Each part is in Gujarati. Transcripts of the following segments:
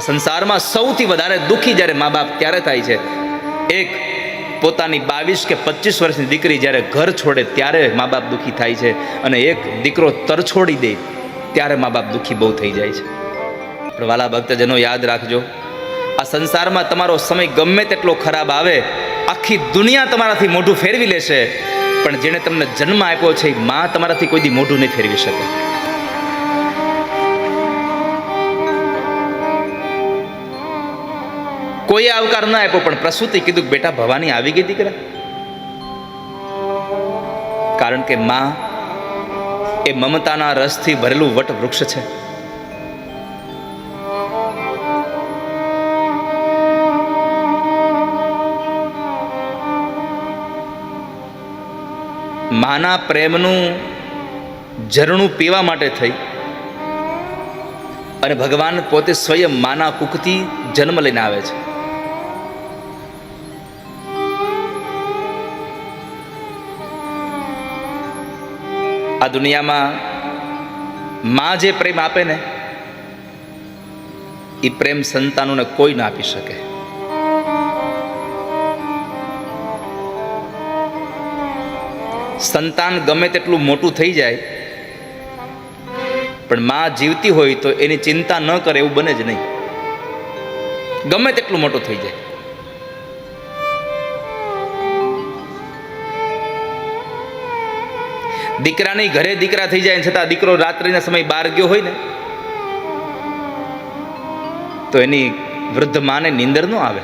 આ સંસારમાં સૌથી વધારે દુઃખી જ્યારે મા બાપ ત્યારે થાય છે. એક પોતાની બાવીસ કે પચીસ વર્ષની દીકરી જ્યારે ઘર છોડે ત્યારે મા બાપ દુઃખી થાય છે અને એક દીકરો તરછોડી દે ત્યારે મા બાપ દુઃખી બહુ થઈ જાય છે. પણ વાલા ભક્તજનો યાદ રાખજો, આ સંસારમાં તમારો સમય ગમે તેટલો ખરાબ આવે, આખી દુનિયા તમારાથી મોઢું ફેરવી લેશે, પણ જેણે તમને જન્મ આપ્યો છે, એ મા તમારાથી કોઈ દી મોઢું નહીં ફેરવી શકે. કોઈએ આવકાર ના આપ્યો, પણ પ્રસૂતિ કીધું બેટા ભવાની આવી ગઈ દીકરા. કારણ કે માં એ મમતાના રસથી ભરેલું વટ વૃક્ષ છે. માના પ્રેમનું ઝરણું પીવા માટે થઈ અને ભગવાન પોતે સ્વયં માના કુકથી જન્મ લઈને આવે છે. આ દુનિયામાં માં જે પ્રેમ આપે ને એ પ્રેમ સંતાનોને કોઈ ના આપી શકે. સંતાન ગમે તેટલું મોટું થઈ જાય, પણ માં જીવતી હોય તો એની ચિંતા ન કરે એવું બને જ નહીં. ગમે તેટલું મોટું થઈ જાય. દીકરાની ઘરે દીકરા થઈ જાય છતાં દીકરો રાત્રિના સમય બહાર ગયો હોય ને, તો એની વૃદ્ધ માને નીંદર ન આવે.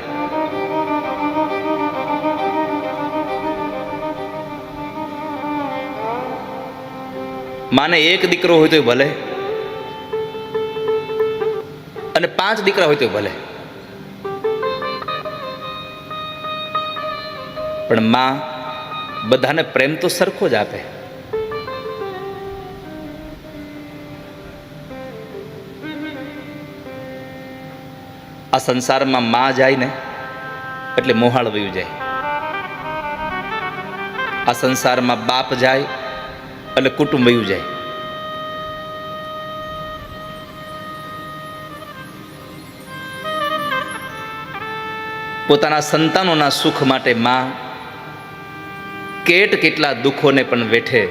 માને એક દીકરો હોય તો ભલે, અને પાંચ દીકરા હોય તો ભલે. પણ માં બધાને પ્રેમ તો સરખો જ આપે. આ સંસારમાં માં જાય ને એટલે મોહાળ વયું જાય. આ સંસારમાં બાપ જાય એટલે કુટુંબ વયું જાય. પોતાના સંતાનોના સુખ માટે માં કેટ કેટલા દુઃખોને પણ વેઠે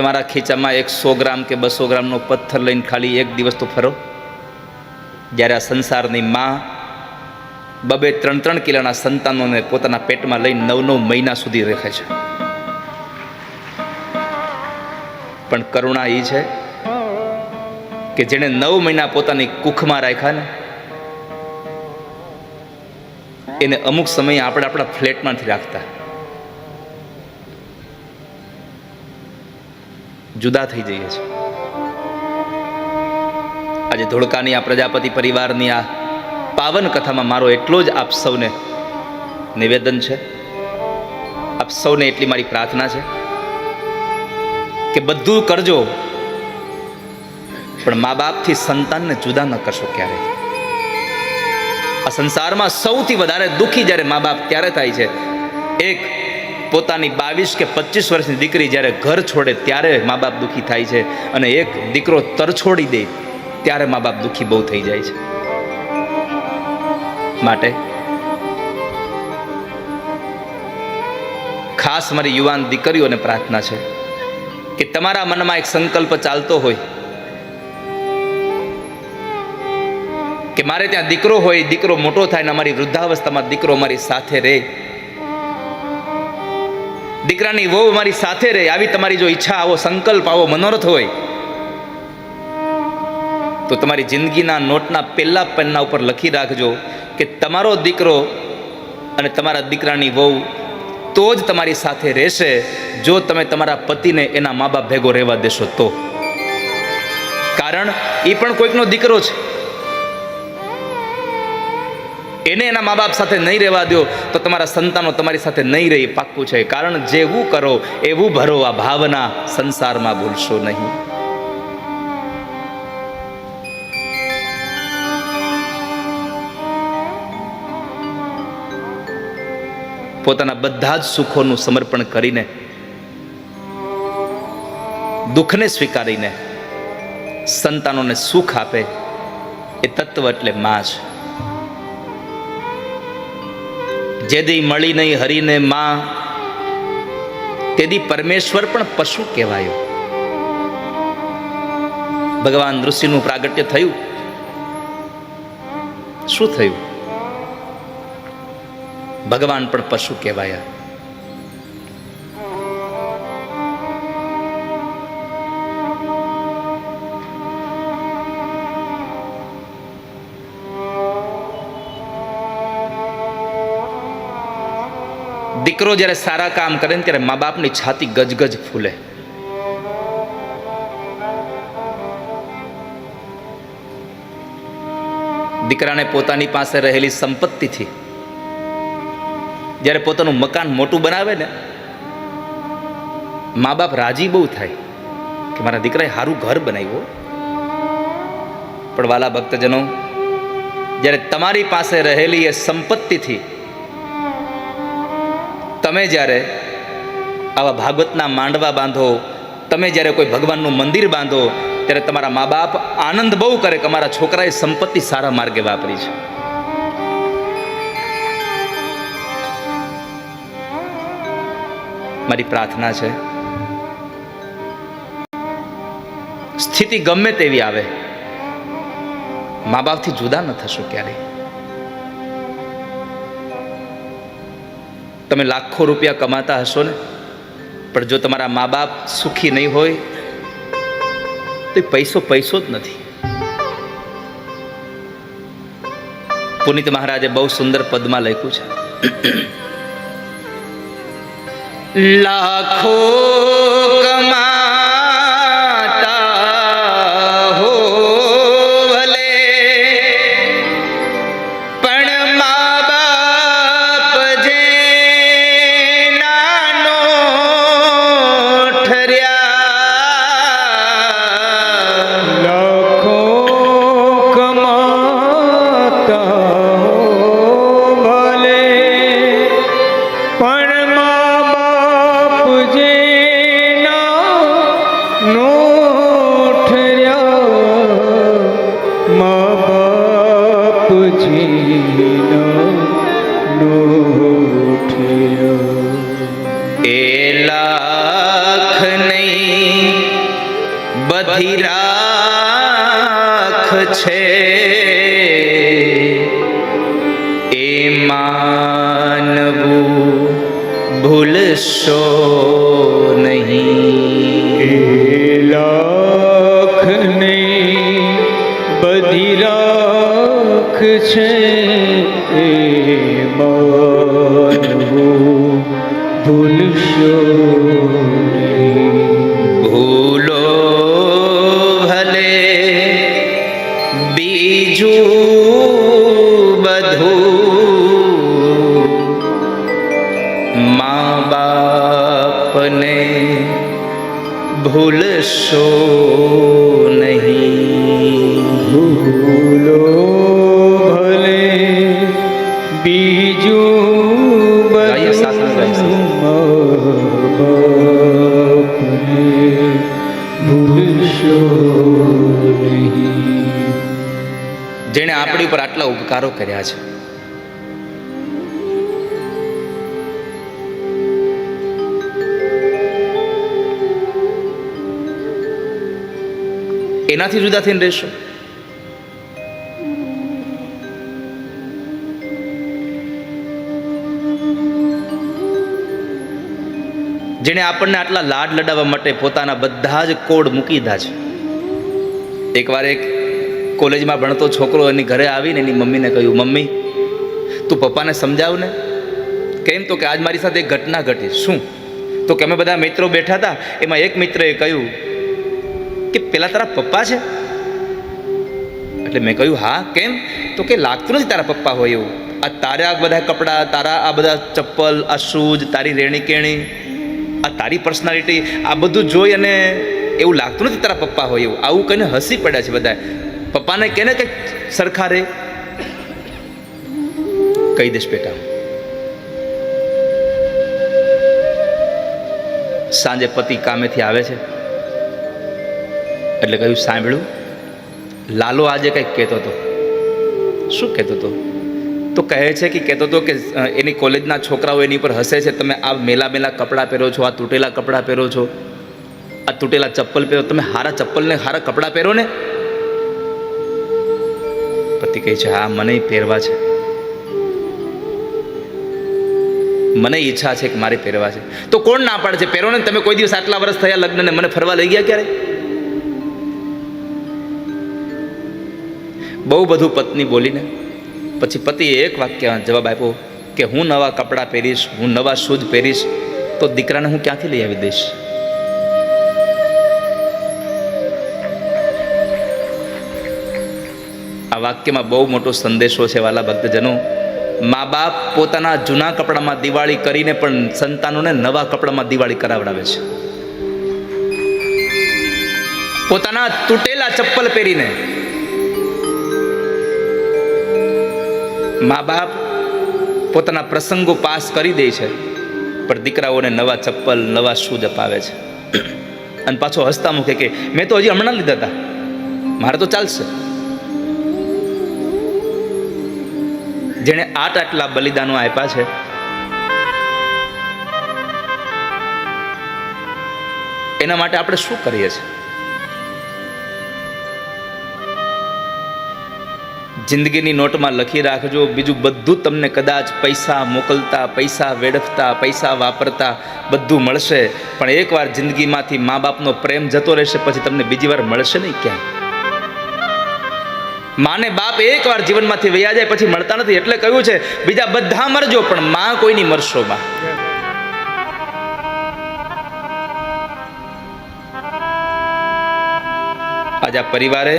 તમારા ખીચામાં એક સો ગ્રામ કે બસો ગ્રામનો પથ્થર લઈને ખાલી એક દિવસ તો ફરો. જ્યારે આ સંસારની માં બબે ત્રણ ત્રણ કિલોના સંતાનોને પોતાના પેટમાં લઈને નવ નવ મહિના સુધી રાખે છે. પણ કરુણા એ છે કે જેણે નવ મહિના પોતાની કુખમાં રાખ્યા ને, એને અમુક સમયે આપણે આપણા ફ્લેટમાંથી રાખતા. જુદા થઈ જઈએ છીએ. આજે ધોળકાની આ પ્રજાપતિ પરિવારની આ પાવન કથામાં મારો એટલો જ આપ સૌને નિવેદન છે. આપ સૌને એટલી મારી પ્રાર્થના છે કે બધું કરજો, પણ મા બાપથી સંતાનને જુદા ન કરશો ક્યારેય આ સંસારમાં સૌથી વધારે દુઃખી જ્યારે મા બાપ ત્યારે થાય છે. એક પોતાની બાવીસ કે પચીસ વર્ષની દીકરી જ્યારે ઘર છોડે ત્યારે મા બાપ દુઃખી થાય છે અને એક દીકરો તરછોડી દે ત્યારે મા બાપ દુઃખી બહુ થઈ જાય છે. માટે ખાસ મારી યુવાન દીકરીઓને પ્રાર્થના છે કે તમારા મનમાં એક સંકલ્પ ચાલતો હોય કે મારે ત્યાં દીકરો હોય, દીકરો મોટો થાય ને અમારી વૃદ્ધાવસ્થામાં દીકરો મારી સાથે રહે. દીકરાની વહુ મારી સાથે રહે, આવી તમારી જો ઈચ્છા, આવો સંકલ્પ, આવો મનોરથ હોય, તો તમારી જિંદગીના નોટના પહેલા પન્ના ઉપર લખી રાખજો કે તમારો દીકરો અને તમારા દીકરાની વહુ તો જ તમારી સાથે રહેશે. જો તમે તમારા પતિને એના મા બાપ ભેગો રહેવા દેશો તો. કારણ એ પણ કોઈકનો દીકરો છે. એને એના મા બાપ સાથે નહીં રહેવા દો, તો તમારા સંતાનો તમારી સાથે નહીં રહે પાક્કું છે. કારણ જેવું કરો, એવું ભરો, આ ભાવના સંસારમાં ભૂલશો નહીં. પોતાના બધા જ સુખોનું સમર્પણ કરીને, દુઃખને સ્વીકારીને, સંતાનોને સુખ આપે, એ તત્વ એટલે માં છે. જેદી મળી નહીં હરીને માં. તેદી પરમેશ્વર પણ પશુ કહેવાયો. ભગવાન ઋષિનું પ્રાગટ્ય થયું. શું થયું? ભગવાન પણ પશુ કહેવાયા. દીકરો જ્યારે સારા કામ કરે ને ત્યારે મા બાપની છાતી ગજગજ ફૂલે. દીકરાને પોતાની પાસે રહેલી સંપત્તિથી જ્યારે પોતાનું મકાન મોટું બનાવે ને મા બાપ રાજી બહુ થાય કે મારા દીકરાએ સારું ઘર બનાવ્યું પણ વાલા ભક્તજનો, જ્યારે તમારી પાસે રહેલી એ સંપત્તિથી તમે જ્યારે આવા ભાગવતના માંડવા બાંધો, તમે જ્યારે કોઈ ભગવાનનું મંદિર બાંધો, ત્યારે તમારા મા બાપ આનંદ બહુ કરે કે અમારા છોકરાએ સંપત્તિ સારા માર્ગે વાપરી છે. મારી પ્રાર્થના છે, સ્થિતિ ગમે તેવી આવે મા બાપથી જુદા ન થશો ક્યારેય. તમે લાખો રૂપિયા કમાતા હશો ને, પણ જો તમારા મા બાપ સુખી નહીં હોય, તો પૈસો પૈસો જ નથી. પુનિત મહારાજે બહુ સુંદર પદમાં લખ્યું છે. લાખો કમાતા બધી રાખ છે. એ માનવું ભૂલશો નહીં. નહીં બધી રાખ છે. એ માનવું ભૂલશો બાપને ભૂલશો નહીં ભૂલો ભલે બીજું ભૂલશો નહીં જેણે આપણી ઉપર આટલા ઉપકારો કર્યા છે એનાથી જુદા થઈને રહેશો. જેણે આપણને આટલા લાડ લડાવવા માટે પોતાના બધા જ કોડ મૂકી દીધા છે. એકવાર એક કોલેજમાં ભણતો છોકરો એની ઘરે આવીને એની મમ્મીને કહ્યું, મમ્મી, તું પપ્પાને સમજાવ ને? કેમ તો કે આજ મારી સાથે એક ઘટના ઘટી. શું? તો કે અમે બધા મિત્રો બેઠા હતા, એમાં એક મિત્રએ કહ્યું કે પેલા તારા પપ્પા છે? એટલે મેં કહ્યું, હા, કેમ? તો કે લાગતું નથી તારા પપ્પા હોય એવું. આ તારા આ બધા કપડાં, તારા આ બધા ચપ્પલ, આ શૂઝ, તારી રેણી કેણી આ તારી પર્સનાલિટી, આ બધું જોઈ અને એવું લાગતું નથી તારા પપ્પા હોય એવું. આવું કહીને હસી પડ્યા છે બધા પપ્પાને કેને કંઈક સરખા રે. કહી દઈશ બેટા. સાંજે પતિ કામેથી આવે છે. એટલે કહ્યું સાંભળ્યું લાલો આજે કંઈક કહેતો હતો. શું કહેતો હતો? તો કહે છે કે, કહેતો હતો કે એની કોલેજના છોકરાઓ એની પર હસે છે. તમે આ મેલા મેલા કપડાં પહેરો છો, આ તૂટેલા કપડાં પહેરો છો, આ તૂટેલા ચપ્પલ પહેરો. તમે હારા ચપ્પલને, હારા કપડાં પહેરો ને? પતિ કહે છે, હા, મને પહેરવા છે. મને ઈચ્છા છે કે મારે પહેરવા છે. તો કોણ ના પાડે છે? પહેરો ને? તમે કોઈ દિવસ આટલા વર્ષ થયા લગ્નને, મને ફરવા લઈ ગયા ક્યારે? બહુ બધું પત્ની બોલીને પછી પતિએ એક વાક્ય જવાબ આપ્યો કે હું નવા કપડાં પહેરીશ, હું નવા શૂઝ પહેરીશ, તો દીકરાને હું ક્યાંથી લઈ આવી દઈશ? આ વાક્યમાં બહુ મોટો સંદેશો છે વાલા ભક્તજનો. મા બાપ પોતાના જૂના કપડામાં દિવાળી કરીને પણ સંતાનોને નવા કપડામાં દિવાળી કરાવડાવે છે. પોતાના તૂટેલા ચપ્પલ પહેરીને મા બાપ પોતાના પ્રસંગો પાસ કરી દે છે, પણ દીકરાઓને નવા ચપ્પલ, નવા શૂઝ અપાવે છે. અને પાછો હસતા મુખે કે, મેં તો હજી હમણાં લીધા હતા મારે તો ચાલશે. જેણે આટ આટલા બલિદાનો આપ્યા છે, એના માટે આપણે શું કરીએ છીએ? જિંદગીની નોટમાં લખી રાખજો. બીજું બધું તમને કદાચ પૈસા મોકલતા, પૈસા વેડફતા, પૈસા વાપરતા બધું મળશે. પણ એકવાર જિંદગીમાંથી મા બાપનો પ્રેમ જતો રહેશે, પછી તમને બીજી વાર મળશે નહીં ક્યાંય. માને બાપ એકવાર જીવનમાંથી વૈયા જાય, પછી મળતા નથી. એટલે કહ્યું છે, બીજા બધા મરજો, પણ માં કોઈની મરશો બા આજે પરિવારે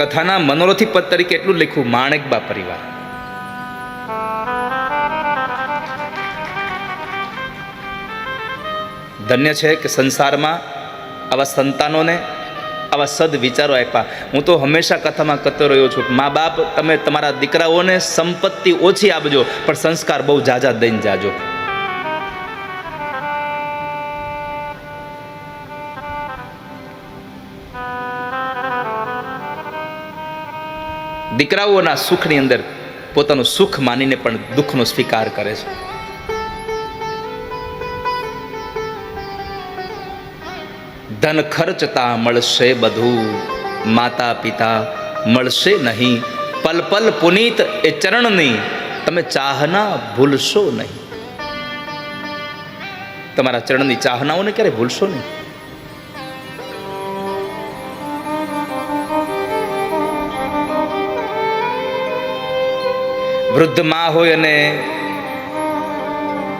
કથાના મનોરથી પદ તરીકે એટલું લખ્યું, માણેકબા પરિવાર. ધન્ય છે કે સંસારમાં આવા સંતાનોને આવા સદ વિચારો આપ્યા. હું તો હંમેશા કથામાં કહેતો રહ્યો છું મા બાપ, તમે તમારા દીકરાઓને સંપત્તિ ઓછી આપજો, પણ સંસ્કાર બહુ જાજા દઈને જાજો. દીકરાઓના સુખની અંદર પોતાનું સુખ માનીને પણ દુઃખનો સ્વીકાર કરે છે. ધન ખર્ચતા મળશે બધું માતા પિતા મળશે નહીં પલ પલ પુનીત એ ચરણની તમે ચાહના ભૂલશો નહીં. તમારા ચરણની ચાહનાઓને ક્યારે ભૂલશો નહીં? વૃદ્ધમાં હોય અને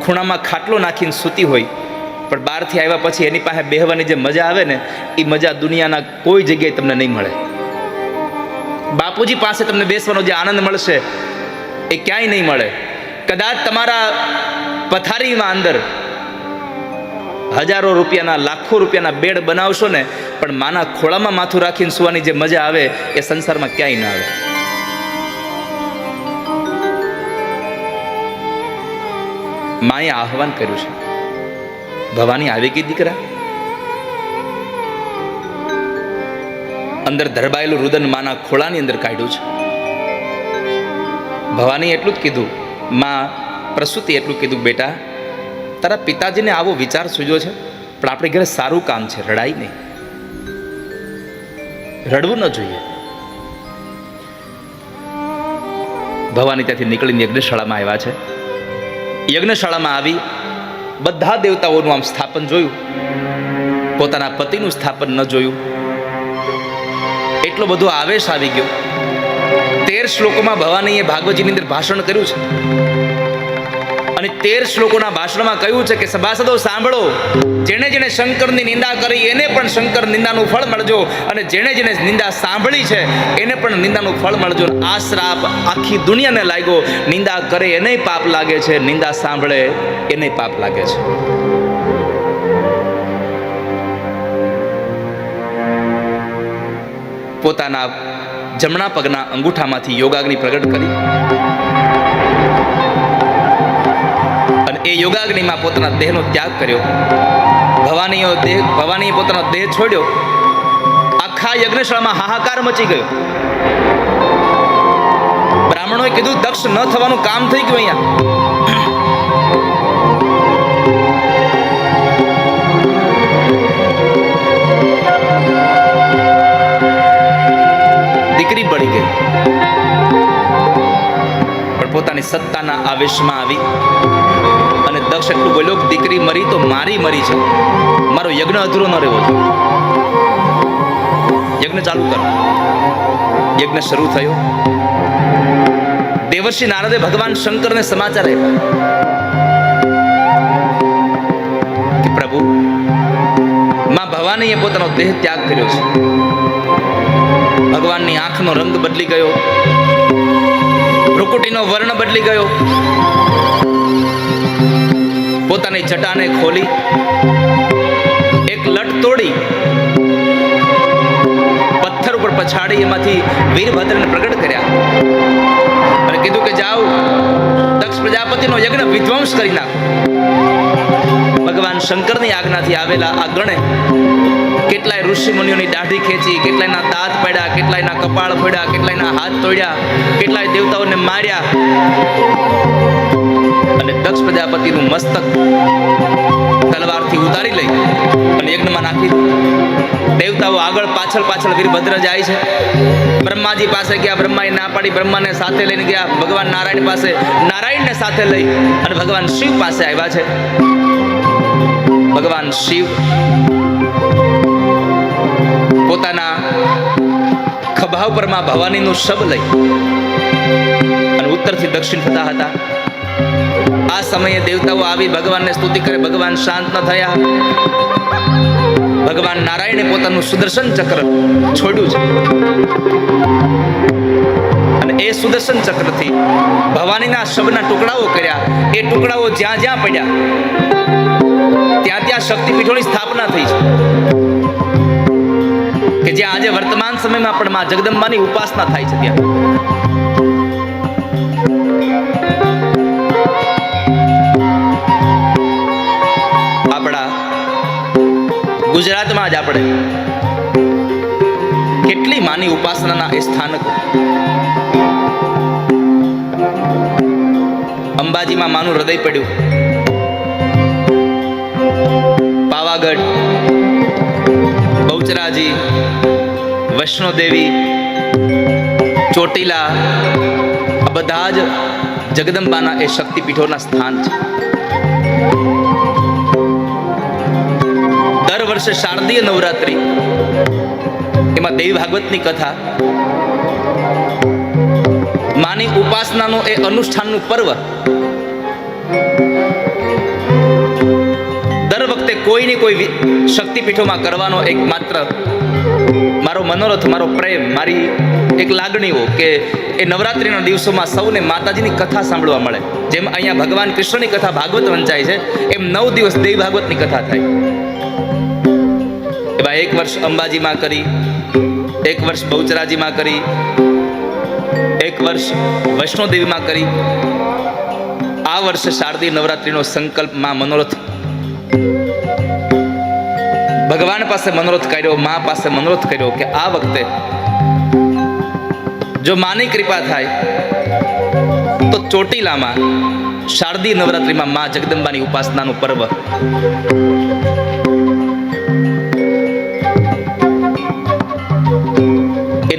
ખૂણામાં ખાટલો નાખીને સૂતી હોય, પણ બહારથી આવ્યા પછી એની પાસે બેહવાની જે મજા આવે ને એ મજા દુનિયાના કોઈ જગ્યાએ તમને નહીં મળે. બાપુજી પાસે તમને બેસવાનો જે આનંદ મળશે એ ક્યાંય નહીં મળે. કદાચ તમારા પથારીમાં અંદર હજારો રૂપિયાના, લાખો રૂપિયાના બેડ બનાવશો ને, પણ માના ખોળામાં માથું રાખીને સુવાની જે મજા આવે એ સંસારમાં ક્યાંય ના આવે. માએ આહવાન કર્યું છે. ભવાની આવી ગઈ દીકરા? અંદર ધરબાયેલું રુદન માના ખોળાની અંદર કાઢ્યું છે. ભવાની એટલું જ કીધું, માં, પ્રસૂતિ એટલું કીધું, બેટા, તારા પિતાજીને આવો વિચાર સૂજ્યો છે, પણ આપણે ઘરે સારું કામ છે, રડાય નહીં. રડવું ન જોઈએ. ભવાની ત્યાંથી નીકળીને યજ્ઞશાળામાં આવ્યા છે. યજ્ઞશાળામાં આવી બધા દેવતાઓનું આમ સ્થાપન જોયું. પોતાના પતિનું સ્થાપન ન જોયું. એટલો બધો આવેશ આવી ગયો. તેર શ્લોકોમાં ભવાનીએ ભાગવતજીની અંદર ભાષણ કર્યું છે. અને તેર શ્લોકોના ભાષણમાં કહ્યું છે કે સભાસદો સાંભળો. જેણે જેણે શંકરની નિંદા કરી, એને પણ શંકર નિંદાનું ફળ મળજો. અને જેણે જેણે નિંદા સાંભળી છે, એને પણ નિંદાનું ફળ મળજો. આ શ્રાપ આખી દુનિયાને લાગ્યો, નિંદા કરે એને પાપ લાગે છે, નિંદા સાંભળે એને પાપ લાગે છે. પોતાના જમણા પગના અંગૂઠામાંથી યોગાગ્નિ પ્રગટ કરી. એ યોગાગ્નિમાં પોતાના દેહનો ત્યાગ કર્યો. ભવાનીઓ દેહ ભવાનીએ પોતાનો દેહ છોડ્યો. આખા યજ્ઞશાળામાં હાહાકાર મચી ગયો. બ્રાહ્મણોએ કીધું, દક્ષ ન થવાનું કામ થઈ ગયું અહીંયા. દીકરી બળી ગઈ. પણ પોતાની સત્તાના આવેશમાં આવી. દક્ષ એટલું બોલ્યો, દીકરી મરી તો મારી મરી છે. મારો યજ્ઞ અધૂરો ન રહ્યો છે. યજ્ઞ ચાલુ કરો. યજ્ઞ શરૂ થયો. દેવર્ષિ નારદે ભગવાન શંકરને સમાચાર આપ્યા કે, પ્રભુ, માં ભવાનીએ પોતાનો દેહ ત્યાગ કર્યો છે. ભગવાનની આંખનો રંગ બદલી ગયો. ભ્રુકુટીનો વર્ણ બદલી ગયો. પોતાની જટાને ખોલી, એક લટ તોડી, પથ્થર ઉપર પછાડી એમાંથી વીરભદ્રને પ્રગટ કર્યા. અને કીધું કે જાઓ, દક્ષ પ્રજાપતિનો યજ્ઞ વિધ્વંસ કરી નાખો. ભગવાન શંકરની આજ્ઞાથી આવેલા આ ગણે કેટલાય ઋષિ મુનિઓની દાઢી ખેંચી, કેટલાયના દાંત પડ્યા, કેટલાયના કપાળ ફોડ્યા, કેટલાયના હાથ તોડ્યા, કેટલાય દેવતાઓને માર્યા. અને દક્ષ પ્રજાપતિનું મસ્તક તલવારથી ઉતારી લઈ અને યજ્ઞમાં નાખી દેવતાઓ આગળ પાછળ પાછળ વીરભદ્ર જાય છે. બ્રહ્માજી પાસે ગયા, બ્રહ્માએ ના પાડી, બ્રહ્માને સાથે લઈને ગયા, ભગવાન નારાયણ પાસે, નારાયણને સાથે લઈ અને ભગવાન શિવ પાસે આવ્યા છે. ભગવાન શિવ પોતાના ખભા ઉપરમાં ભવાનીનું શબ લઈ અને ઉત્તરથી દક્ષિણ થતા હતા. આ સમયે દેવતાઓ આવી ભગવાનને સ્તુતિ કરે. ભગવાન શાંત ન થયા. ભગવાન નારાયણે પોતાનું સુદર્શન ચક્ર છોડ્યું છે. અને એ સુદર્શન ચક્રથી ભવાનીના શબના ટુકડાઓ કર્યા. એ ટુકડાઓ જ્યાં જ્યાં પડ્યા, ત્યાં ત્યાં શક્તિપીઠોની સ્થાપના થઈ છે. કે જ્યાં આજે વર્તમાન સમયમાં પણ માં જગદંબાની ઉપાસના થાય છે ત્યાં. ગુજરાતમાં જ આપણે. કેટલી માની ઉપાસનાના એ સ્થાનકો? અંબાજીમાં માનું હૃદય પડ્યું. પાવાગઢ, બહુચરાજી, વૈષ્ણોદેવી, ચોટીલા, આ બધા જ જગદંબાના એ શક્તિપીઠોના સ્થાન છે. વર્ષે શારદીય નવરાત્રિ. એમાં દેવી ભાગવતની કથા. માની ઉપાસનાનો એ અનુષ્ઠાનનું પર્વ. દર વખતે કોઈને કોઈ શક્તિપીઠોમાં કરવાનો એક માત્ર મારો મનોરથ, મારો પ્રેમ, મારી એક લાગણીઓ કે એ નવરાત્રિના દિવસોમાં સૌને માતાજીની કથા સાંભળવા મળે. જેમ અહીંયા ભગવાન કૃષ્ણની કથા ભાગવત વંચાય છે, એમ નવ દિવસ દેવી ભાગવતની કથા થાય. એમાં એક વર્ષ અંબાજીમાં કરી, એક વર્ષ બહુચરાજીમાં કરી, એક વર્ષ વૈષ્ણોદેવીમાં કરી. આ વર્ષે શારદીય નવરાત્રિનો સંકલ્પમાં મનોરથ. ભગવાન પાસે મનોરથ કર્યો, મા પાસે મનોરથ કર્યો કે આ વખતે જો માની કૃપા થાય, તો ચોટીલામાં શારદીય નવરાત્રિમાં મા જગદંબાની ઉપાસનાનું પર્વ.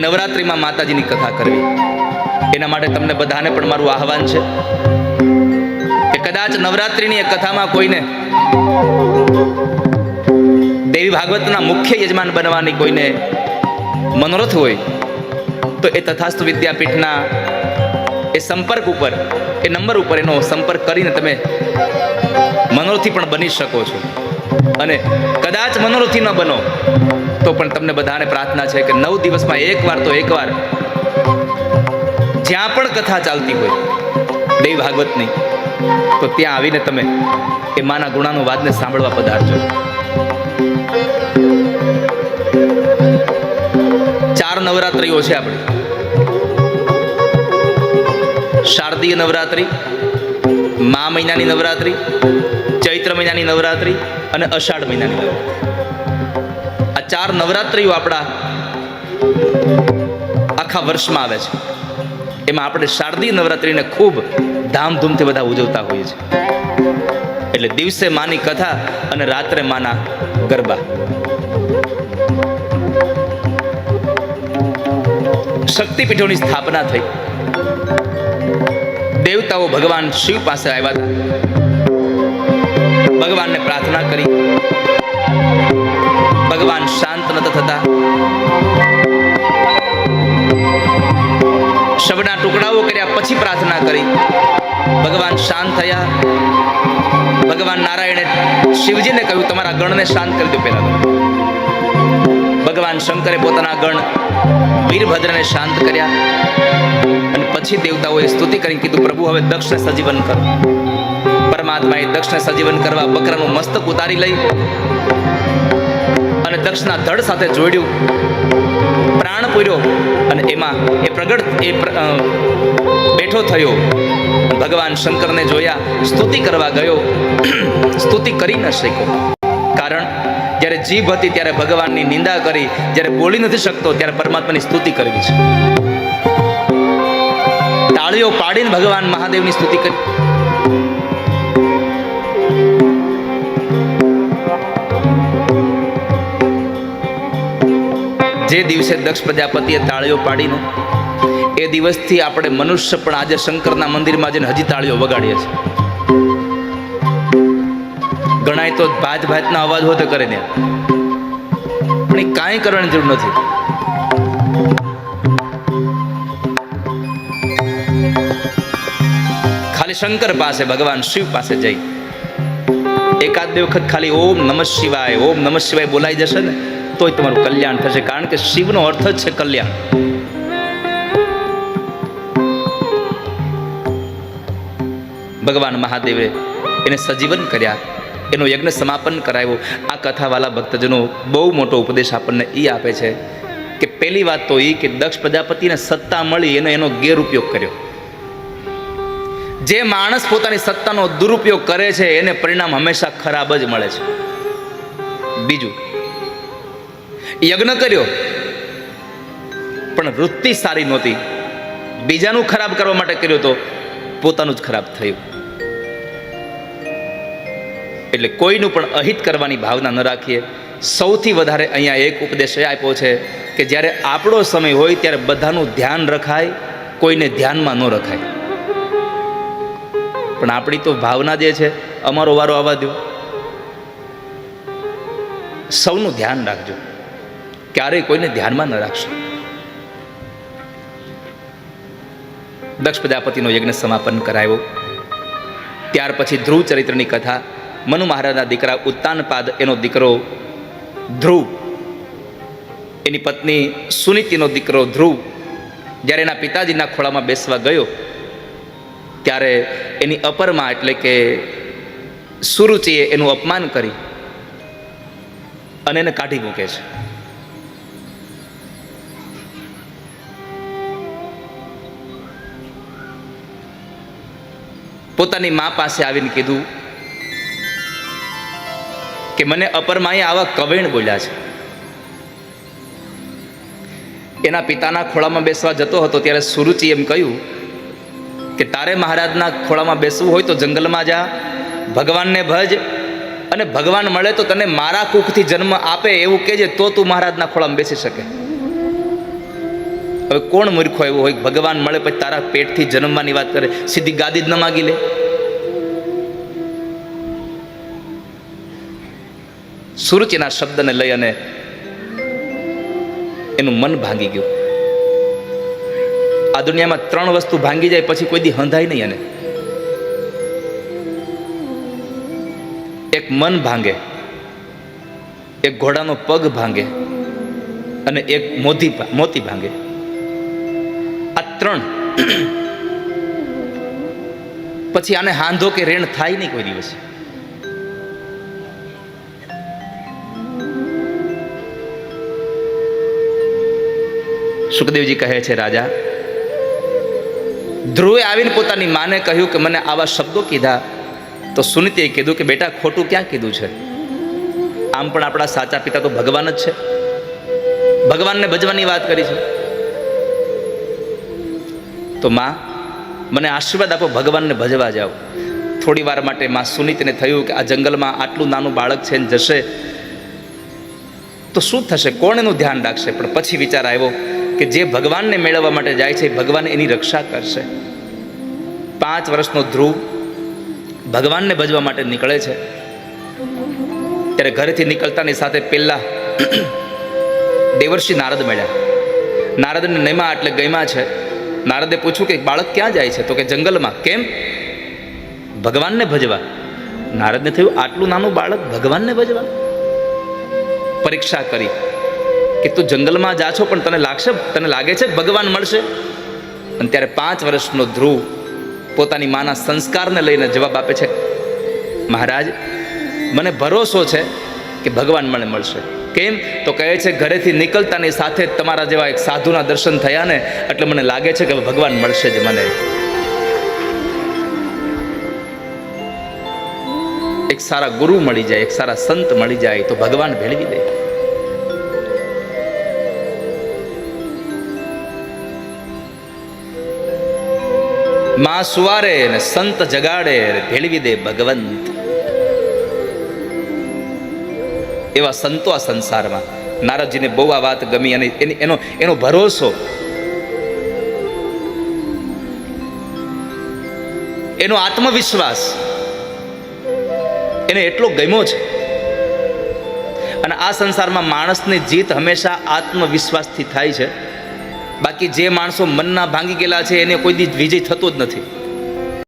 નવરાત્રિમાં માતાજીની કથા કરવી. એના માટે તમને બધાને પણ મારું આહવાન છે કે કદાચ નવરાત્રિની એ કથામાં કોઈને દેવી ભાગવતના મુખ્ય યજમાન બનવાની કોઈને મનોરથ હોય, તો એ તથાસ્તુ વિદ્યાપીઠના એ સંપર્ક ઉપર, એ નંબર ઉપર એનો સંપર્ક કરીને તમે મનોરથી પણ બની શકો છો. અને કદાચ મનોરથી ન બનો, તો પણ તમને બધાને પ્રાર્થના છે કે નવ દિવસમાં એકવાર તો એકવાર જ્યાં પણ કથા ચાલતી હોય, દેવ ભાગવતની, તો ત્યાં આવીને તમે એ માના ગુણાનો વાદને સાંભળવા પધારજો. ચાર નવરાત્રિઓ છે આપણે. શારદીય નવરાત્રિ, મા મહિનાની નવરાત્રિ મહિનાની નવરાત્રિ અને અષાઢ મહિનાની આ ચાર નવરાત્રિઓ આપણા આખા વર્ષમાં આવે છે. એમાં આપણે શારદીય નવરાત્રિને ખૂબ ધામધૂમથી બધા ઉજવતા હોઈએ છીએ. એટલે દિવસે માની કથા અને રાત્રે માના ગરબા. શક્તિપીઠોની સ્થાપના થઈ. દેવતાઓ ભગવાન શિવ પાસે આવ્યા હતા. ભગવાનને પ્રાર્થના કરી. ભગવાન શાંત નતા થતા. શબના ટુકડાઓ કર્યા પછી પ્રાર્થના કરી. ભગવાન શાંત થયા. ભગવાન નારાયણે શિવજીને કહ્યું, તમારા ગણને શાંત કરી દો પહેલા ભગવાન શંકરે પોતાના ગણ વીરભદ્રને શાંત કર્યા. અને પછી દેવતાઓએ સ્તુતિ કરી કીધું, પ્રભુ, હવે દક્ષને સજીવન કરો. પરમાત્માએ દક્ષને સજીવન કરવા બકરાનું મસ્તક ઉતારી લઈ અને દક્ષના ધડ સાથે જોડ્યું. પ્રાણ પૂર્યો અને એમાં એ પ્રગટ, એ બેઠો થયો. ભગવાન શંકરને જોયા, સ્તુતિ કરવા ગયો. સ્તુતિ કરી ન શક્યો. કારણ જ્યારે જીભ હતી ત્યારે ભગવાનની નિંદા કરી, જ્યારે બોલી નથી શકતો ત્યારે પરમાત્માની સ્તુતિ કરવી છે. તાળીઓ પાડીને ભગવાન મહાદેવની સ્તુતિ કરી. જે દિવસે દક્ષ પ્રજાપતિએ તાળીઓ પાડીને, એ દિવસથી આપણે મનુષ્ય પણ આજે શંકરના મંદિરમાં જઈને હજી તાળીઓ વગાડીએ છીએ. ગણાય તો ભાત ભાતના અવાજ હોતે કરે ને. પણ એ કાંઈ કરવાની જરૂર નથી. ખાલી શંકર પાસે, ભગવાન શિવ પાસે જઈ. એકાદ બે વખત ખાલી ઓમ નમઃ શિવાય, ઓમ નમઃ શિવાય બોલાઈ જશે ને. તોય તમારું કલ્યાણ થશે, કારણ કે શિવનો અર્થ જ છે કલ્યાણ. ભગવાન મહાદેવે એને સજીવન કર્યા, એનો યજ્ઞ સમાપન કરાવ્યો. આ કથાવાલા ભક્તજનો બહુ મોટો ઉપદેશ આપણને એ આપે છે કે પહેલી વાત તો એ કે દક્ષ પ્રજાપતિને સત્તા મળી, એનો એનો ગેરઉપયોગ કર્યો. જે માણસ પોતાની સત્તાનો દુરુપયોગ કરે છે, એને પરિણામ હંમેશા ખરાબ જ મળે છે. બીજું યજ્ઞ કર્યો. પણ વૃત્તિ સારી નહોતી. બીજાનું ખરાબ કરવા માટે કર્યો તો પોતાનું જ ખરાબ થયું. એટલે કોઈનું પણ અહિત કરવાની ભાવના ન રાખીએ. સૌથી વધારે અહીંયા એક ઉપદેશ એ આપ્યો છે કે જ્યારે આપણો સમય હોય ત્યારે બધાનું ધ્યાન રખાય, કોઈને ધ્યાનમાં ન રખાય. પણ આપણી તો ભાવના જે છે, અમારો વારો આવવા દો સૌનું ધ્યાન રાખજો. ક્યારેય કોઈને ધ્યાનમાં ન રાખશો. દક્ષ પ્રજાપતિનો યજ્ઞ સમાપન કરાયો. ત્યાર પછી ધ્રુવ ચરિત્રની કથા, મનુ મહારાજના દીકરા ઉત્તાનપાદ એનો દીકરો ધ્રુવ, એની પત્ની સુનીતિનો દીકરો ધ્રુવ, જ્યારે એના પિતાજીના ખોળામાં બેસવા ગયો, ત્યારે એની અપરમાં એટલે કે સુરુચિએ એનું અપમાન કરી અને એને કાઢી મૂકે છે. પોતાની મા પાસે આવીને કીધું કે મને અપરમાએ આવા કવેણ બોલ્યા છે. એના પિતાના ખોળામાં બેસવા જતો હતો ત્યારે સુરુચિ એમ કહ્યું કે તારે મહારાજના ખોળામાં બેસવું હોય તો જંગલમાં જા, ભગવાનને ભજ અને ભગવાન મળે તો તને મારા કુખથી જન્મ આપે એવું કહેજે તો તું મહારાજના ખોળામાં બેસી શકે. હવે કોણ મૂર્ખો એવો હોય? ભગવાન મળે પછી તારા પેટથી જન્મવાની વાત કરે. સીધી ગાદી જ ન માગી લે. સુરુચિના શબ્દને લઈ અને એનું મન ભાંગી ગયું. આ દુનિયામાં ત્રણ વસ્તુ ભાંગી જાય, પછી કોઈ દી હંધાય નહીં એને. એક મન ભાંગે, એક ઘોડાનો પગ ભાંગે, અને એક મોતી મોતી ભાંગે. ત્રણ। પછી આને હાંધો કે રેણ થાય નહીં કોઈ દિવસ. સુખદેવજી કહે છે, રાજા, ધ્રુવે આવીને પોતાની માને કહ્યું કે મને આવા શબ્દો કીધા તો સુનિતિએ કીધું કે, બેટા, ખોટું ક્યાં કીધું છે? આમ પણ આપણા સાચા પિતા તો ભગવાન જ છે. ભગવાનને ભજવાની વાત કરી છે. તો માં, મને આશીર્વાદ આપો ભગવાનને ભજવા જાઓ. થોડી વાર માટે માં સુનીતને થયું કે આ જંગલમાં આટલું નાનું બાળક છે ને જશે, તો શું થશે? કોણ એનું ધ્યાન રાખશે? પણ પછી વિચાર આવ્યો કે જે ભગવાનને મેળવવા માટે જાય છે ભગવાન એની રક્ષા કરશે. પાંચ વર્ષનો ધ્રુવ ભગવાનને ભજવા માટે નીકળે છે. ત્યારે ઘરેથી નીકળતાની સાથે પહેલાં દેવર્ષિ નારદ મળ્યા. નારદને નૈમા એટલે ગયમાં છે. નારદે પૂછ્યું કે બાળક ક્યાં જાય છે? તો કે જંગલમાં. કેમ? ભગવાનને ભજવા. નારદને થયું, આટલું નાનું બાળક ભગવાનને ભજવા? પરીક્ષા કરી. કે તું જંગલમાં જા છો, પણ તને લાગશે, તને લાગે છે ભગવાન મળશે? અને ત્યારે પાંચ વર્ષનો ધ્રુવ પોતાની માના સંસ્કારને લઈને જવાબ આપે છે, મહારાજ, મને ભરોસો છે કે ભગવાન મને મળશે. કેમ? તો કહે છે, ઘરેથી નીકળતાની સાથે જ તમારા જેવા એક સાધુના દર્શન થયા ને, એટલે મને લાગે છે કે ભગવાન મળશે જ મને. એક સારા ગુરુ મળી જાય, એક સારા સંત મળી જાય, તો ભગવાન ભેળવી દે. માં સુવારે ને સંત જગાડે ભેળવી દે ભગવંત. એવા સંતો આ સંસારમાં. નારદજીને બહુ આ વાત ગમી અને એની એનો એનો ભરોસો. એનો આત્મવિશ્વાસ. એને એટલો ગમ્યો છે. અને આ સંસારમાં માણસની જીત હંમેશા આત્મવિશ્વાસથી થાય છે. બાકી જે માણસો મનના ભાંગી ગયેલા છે, એને કોઈ દી વિજય થતો જ નથી.